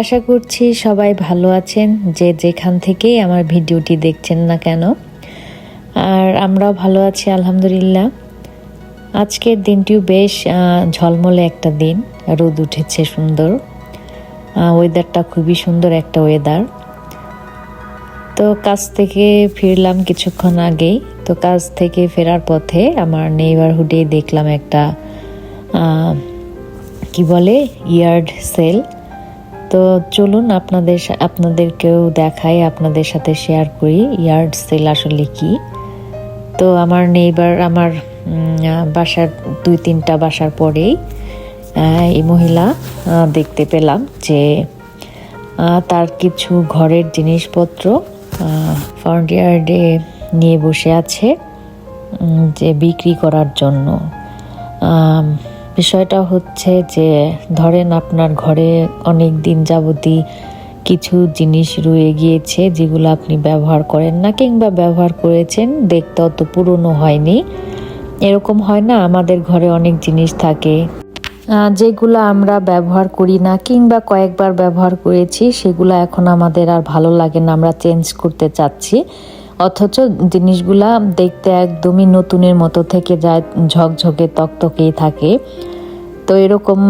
আশা করছি সবাই ভালো আছেন, যে যেখান থেকেই আমার ভিডিওটি দেখছেন না কেন। আর আমরাও ভালো আছি, আলহামদুলিল্লাহ। আজকের দিনটিও বেশ ঝলমলে একটা দিন, রোদ উঠেছে সুন্দর। ওয়েদারটা খুবই সুন্দর একটা ওয়েদার তো কাজ থেকে ফিরলাম কিছুক্ষণ আগেই। তো কাজ থেকে ফেরার পথে আমার নেইবারহুডে দেখলাম একটা কি বলে ইয়ার্ড সেল তো চলুন আপনাদের আপনাদেরকেও দেখাই, আপনাদের সাথে শেয়ার করি ইয়ার্ড সেল আসলে কি। তো আমার নেইবার আমার বাসার দুই তিনটা বাসার পরেই এই মহিলা দেখতে পেলাম যে তার কিছু ঘরের জিনিসপত্র ফ্রন্ট ইয়ার্ডে নিয়ে বসে আছে যে বিক্রি করার জন্য। বিষয়টা হচ্ছে যে, ধরেন আপনার ঘরে অনেক দিন যাবতী কিছু জিনিস রয়ে গিয়েছে যেগুলো আপনি ব্যবহার করেন না কিংবা ব্যবহার করেছেন, দেখতে অত পুরনো হয়নি। এরকম হয় না, আমাদের ঘরে অনেক জিনিস থাকে। যেগুলো আমরা ব্যবহার করি না কিংবা কয়েকবার ব্যবহার করেছি, সেগুলো এখন আমাদের আর ভালো লাগে না, আমরা চেঞ্জ করতে চাচ্ছি। অথচ জিনিসগুলা দেখতে একদমই নতুনের মতো থেকে যায়, ঝকঝকে, তকতকেই থাকে। তো এরকম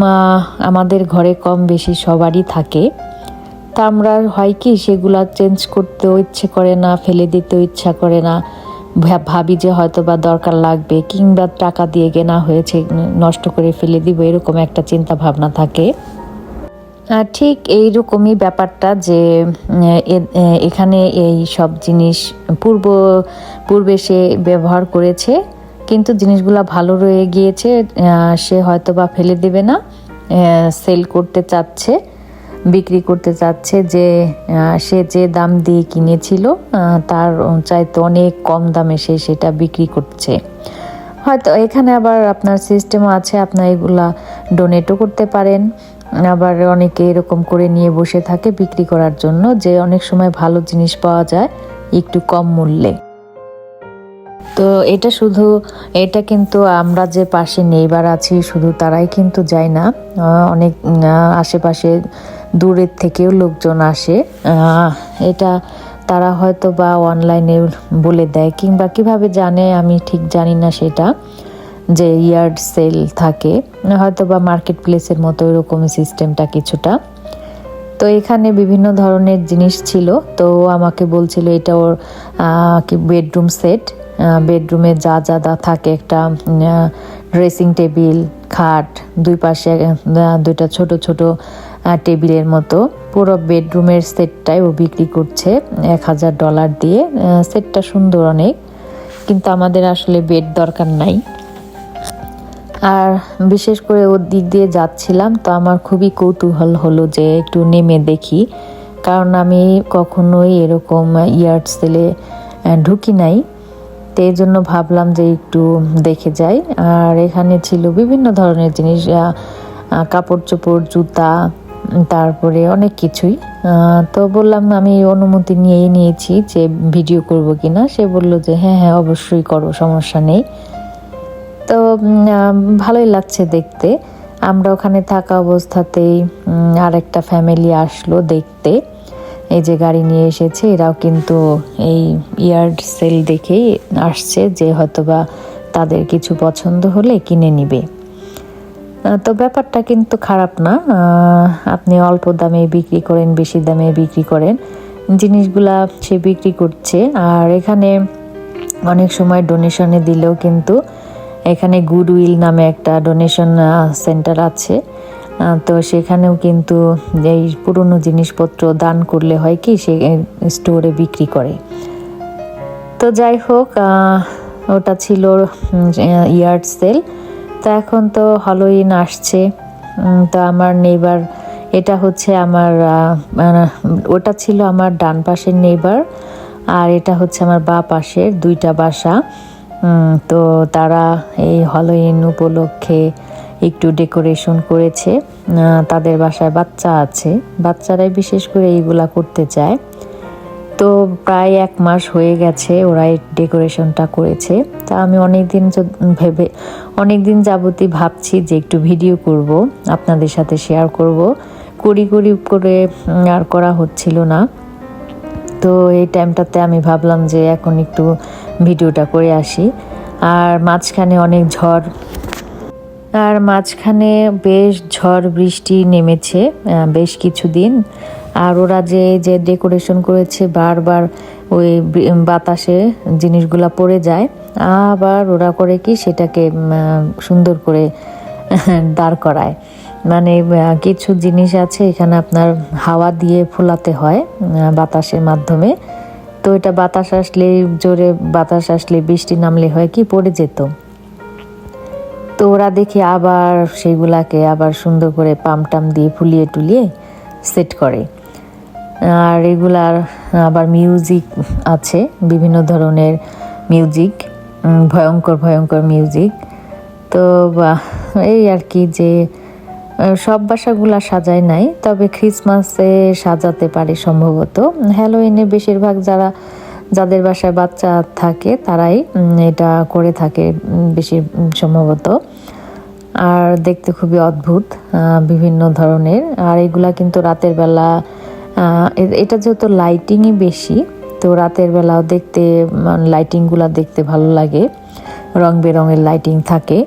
আমাদের ঘরে কম বেশি সবারই থাকে। তা আমরা হয় কি, সেগুলা চেঞ্জ করতেও ইচ্ছে করে না, ফেলে দিতেও ইচ্ছা করে না। ভাবি যে হয়তো বা দরকার লাগবে, কিংবা টাকা দিয়ে কেনা হয়েছে, নষ্ট করে ফেলে দিব, এরকম একটা চিন্তা ভাবনা থাকে। ঠিক এইরকমই ব্যাপারটা যে এখানে এই সব জিনিস পূর্ব, পূর্বে সে ব্যবহার করেছে, কিন্তু জিনিসগুলা ভালো রয়ে গিয়েছে সে হয়তো বা ফেলে দেবে না সেল করতে চাচ্ছে, বিক্রি করতে চাচ্ছে যে সে যে দাম দিয়ে কিনেছিল তার চাইতে অনেক কম দামে সে সেটা বিক্রি করছে। হয়তো এখানে আবার আপনার সিস্টেম আছে, আপনার এগুলা ডোনেটও করতে পারেন। আবার অনেকে এরকম করে নিয়ে বসে থাকে বিক্রি করার জন্য যে অনেক সময় ভালো জিনিস পাওয়া যায় একটু কম মূল্যে। তো এটা শুধু, এটা কিন্তু আমরা যে পাশে নেইবার আছি শুধু তারাই কিন্তু যায় না। অনেক আশেপাশে দূরের থেকেও লোকজন আসে। এটা তারা হয়তো বা অনলাইনে বলে দেয় কিংবা কীভাবে জানে আমি ঠিক জানি না সেটা। যে ইয়ার্ড সেল থাকে হয়তো বা মার্কেট প্লেসের মতো এরকম সিস্টেমটা কিছুটা। তো এখানে বিভিন্ন ধরনের জিনিস ছিল, তো আমাকে বলছিল এটা ওর কি বেডরুম সেট বেডরুমে যা যা দা থাকে, একটা ড্রেসিং টেবিল, খাট, দুই পাশে দুইটা ছোট ছোট টেবিলের মতো। পুরো বেডরুমের সেটটাই ও বিক্রি করছে, এক হাজার ডলার দিয়ে সেটটা সুন্দর অনেক। কিন্তু আমাদের আসলে বেড দরকার নাই। আর বিশেষ করে ওর দিক দিয়ে যাচ্ছিলাম, তো আমার খুবই কৌতূহল হলো যে একটু নেমে দেখি। কারণ আমি কখনোই এরকম ইয়ার্ড সেলে ঢুকি নাই। তো এই জন্য ভাবলাম যে একটু দেখে যাই। আর এখানে ছিল বিভিন্ন ধরনের জিনিস কাপড় চোপড় জুতা, তারপরে অনেক কিছুই। তো বললাম আমি অনুমতি নিয়েই নিয়েছি যে ভিডিও করব কিনা। সে বলল যে হ্যাঁ হ্যাঁ অবশ্যই করো, সমস্যা নেই। তো ভালোই লাগছে দেখতে। আমরা ওখানে থাকা অবস্থাতেই আরেকটা ফ্যামিলি আসলো দেখতে। এই যে গাড়ি নিয়ে এসেছে, এরাও কিন্তু এই ইয়ার্ড সেল দেখেই আসছে যে হয়তোবা তাদের কিছু পছন্দ হলে কিনে নিবে। তো ব্যাপারটা কিন্তু খারাপ না। আপনি অল্প দামে বিক্রি করেন, বেশি দামে বিক্রি করেন। জিনিসগুলা সে বিক্রি করছে। আর এখানে অনেক সময় ডোনেশনে দিলেও কিন্তু এখানে গুডউইল নামে একটা ডোনেশন সেন্টার আছে। তো সেখানেও কিন্তু এই পুরনো জিনিসপত্র দান করলে হয় কি, সে স্টোরে বিক্রি করে। তো যাই হোক ওটা ছিল ইয়ার্ড সেল তো এখন তো হলোইন আসছে। তো আমার নেইবার এটা হচ্ছে আমার মানে ওটা ছিল আমার ডান পাশের নেইবার আর এটা হচ্ছে আমার বা পাশের দুইটা বাসা। তো তারা এই হলোইন উপলক্ষে একটু ডেকোরেশন করেছে। তাদের বাসায় বাচ্চা আছে। বাচ্চারাই বিশেষ করে এইগুলা করতে চায়। তো প্রায় এক মাস হয়ে গেছে ওরা এই ডেকোরেশনটা করেছে। তা আমি অনেক দিন ভেবে অনেক দিন যাবতই ভাবছি যে একটু ভিডিও করব, আপনাদের সাথে শেয়ার করব। কড়ি কড়ি করে আর করা হচ্ছিল না। তো এই টাইমটাতে আমি ভাবলাম যে এখন একটু ভিডিওটা করে আসি। আর মাঝখানে অনেক ঝড়। আর মাঝখানে বেশ ঝড় বৃষ্টি নেমেছে বেশ কিছুদিন। আর ওরা যে যে ডেকোরেশন করেছে, বারবার ওই বাতাসে জিনিসগুলা পড়ে যায়। আবার ওরা করে কি, সেটাকে সুন্দর করে দাঁড় করায়। মানে কিছু জিনিস আছে, এখানে আপনার হাওয়া দিয়ে ফোলাতে হয় বাতাসের মাধ্যমে। তো এটা বাতাস আসলে, জোরে বাতাস আসলে, বৃষ্টি নামলে হয় কি? পড়ে যেত। তো ওরা দেখি আবার সেগুলাকে আবার সুন্দর করে পাম টাম দিয়ে ফুলিয়ে টুলিয়ে সেট করে। আর এগুলার আবার মিউজিক আছে, বিভিন্ন ধরনের মিউজিক ভয়ঙ্কর ভয়ঙ্কর মিউজিক। তো এই আর কি যে সব বাসাগুলা সাজায় নাই, তবে ক্রিসমাসে সাজাতে পারে সম্ভবত। হ্যালোইনে বেশিরভাগ যারা, যাদের বাসায় বাচ্চা থাকে, তারাই এটা করে থাকে বেশি সম্ভবত। আর দেখতে খুবই অদ্ভুত বিভিন্ন ধরনের। আর এগুলা কিন্তু রাতের বেলা এটা যেহেতু লাইটিংই বেশি, তো রাতের বেলাও দেখতে লাইটিংগুলা দেখতে ভালো লাগে। রং বেরঙের লাইটিং থাকে।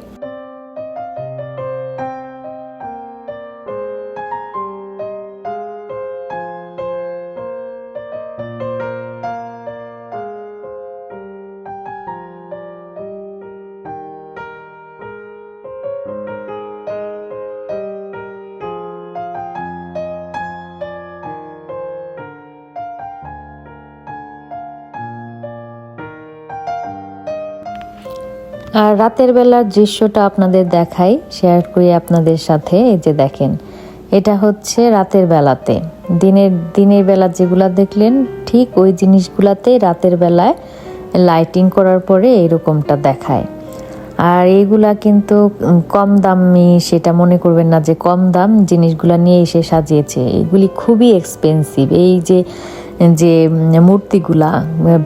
আর রাতের বেলার দৃশ্যটা আপনাদের দেখাই শেয়ার করি আপনাদের সাথে, এই যে দেখেন, এটা হচ্ছে রাতের বেলাতে। দিনের দিনের বেলা যেগুলা দেখলেন, ঠিক ওই জিনিসগুলাতে রাতের বেলায় লাইটিং করার পরে এরকমটা দেখায়। আর এইগুলা কিন্তু কম দামি, সেটা মনে করবেন না যে কম দাম, জিনিসগুলা নিয়ে এসে সাজিয়েছে। এগুলি খুবই এক্সপেন্সিভ এই যে যে মূর্তিগুলা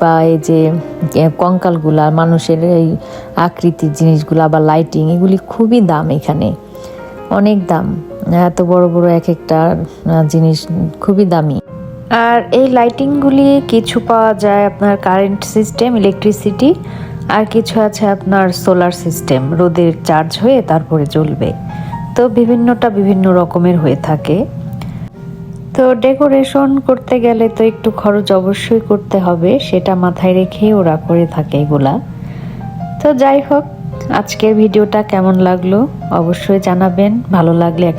বা এই যে কঙ্কালগুলা, মানুষের এই আকৃতির জিনিসগুলা বা লাইটিং এগুলি খুবই দাম এখানে। অনেক দাম। এত বড় বড় এক একটা জিনিস খুবই দামি। আর এই লাইটিংগুলি কিছু পাওয়া যায় আপনার কারেন্ট সিস্টেম ইলেকট্রিসিটি আর কিছু আছে আপনার সোলার সিস্টেম রোদের চার্জ হয়ে তারপরে জ্বলবে। তো বিভিন্নটা বিভিন্ন রকমের হয়ে থাকে। তো ডেকোরেশন করতে গেলে তো একটু খরচ অবশ্যই করতে হবে, সেটা মাথায় রেখেই ওরা করে থাকে এগুলা। তো যাই হোক, আজকের ভিডিওটা কেমন লাগল অবশ্যই জানাবেন, ভালো লাগলে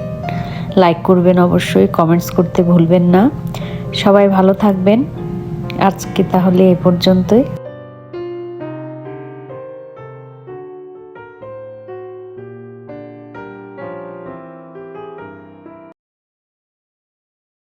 লাইক করবেন অবশ্যই কমেন্টস করতে ভুলবেন না। সবাই ভালো থাকবেন। আজকে তাহলে এ পর্যন্তই।